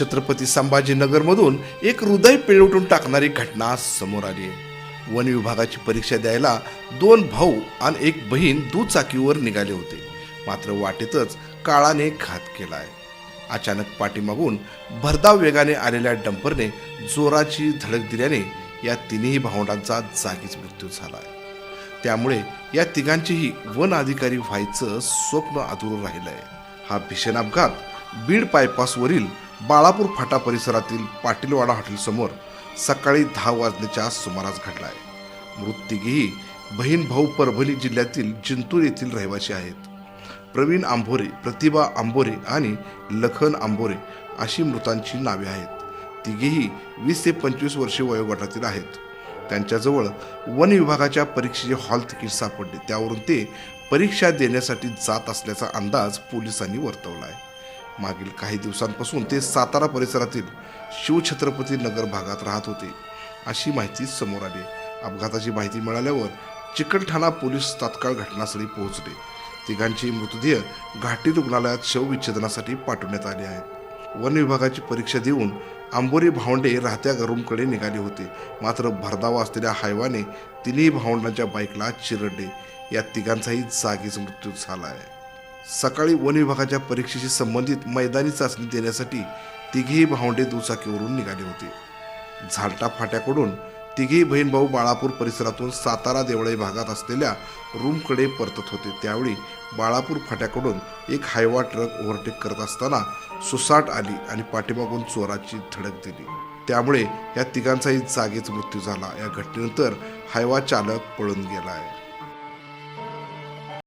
छत्रपती संभाजीनगरमधून एक हृदय पिळवटून टाकणारी घटना समोर आली वन विभागाची परीक्षा द्यायला दोन भाऊ आणि एक बहीण दुचाकीवर निघाले होते. मात्र वाटेतच काळाने घात केला आहे अचानक पाठीमागून भरधाव वेगाने आलेल्या डंपरने जोराची धडक दिल्याने या तिन्ही भावंडांचा जागीच मृत्यू झाला आहे त्यामुळे या तिघांचेही वन अधिकारी व्हायचं स्वप्न अधुरं राहिलं आहे हा भीषण अपघात बीड बायपासवरील बाळापूर फाटा परिसरातील पाटीलवाडा हॉटेलसमोर सकाळी दहा वाजण्याच्या सुमारास घडला आहे मृत तिघेही बहीण भाऊ परभणी जिल्ह्यातील जिंतूर येथील रहिवासी आहेत. प्रवीण आंभोरे प्रतिभा आंबोरे आणि लखन आंबोरे अशी मृतांची नावे आहेत. तिघेही वीस ते पंचवीस वर्षे वयोगटातील आहेत. त्यांच्याजवळ वन विभागाच्या परीक्षेचे हॉल तिकीट सापडले. त्यावरून ते परीक्षा देण्यासाठी जात असल्याचा अंदाज पोलिसांनी वर्तवला आहे मागील काही दिवसांपासून ते सातारा परिसरातील शिवछत्रपती नगर भागात राहत होते. अशी माहिती समोर आली. अपघाताची माहिती मिळाल्यावर चिकलठाणा पोलीस तात्काळ घटनास्थळी पोहोचले. तिघांची मृतदेह घाटी रुग्णालयात शवविच्छेदनासाठी पाठवण्यात आले आहेत. वन विभागाची परीक्षा देऊन आंबोरी भावंडे राहत्या गरुमकडे निघाले होते. मात्र भरधावा असलेल्या हायवाने तिन्ही भावंडांच्या बाईकला चिरडले. या तिघांचाही जागीच मृत्यू झाला आहे. सकाळी वन विभागाच्या परीक्षेशी संबंधित मैदानी चाचणी देण्यासाठी तिघेही भावंडे दुचाकीवरून निघाले होते. झालटा फाट्याकडून तिघेही बहीण भाऊ बाळापूर परिसरातून सातारा देवळाई भागात असलेल्या रूमकडे परतत होते. त्यावेळी बाळापूर फाट्याकडून एक हायवा ट्रक ओव्हरटेक करत असताना सुसाट आली आणि पाठीमागून चोराची धडक दिली. त्यामुळे या तिघांचाही जागीच मृत्यू झाला. या घटनेनंतर हायवा चालक पळून गेला आहे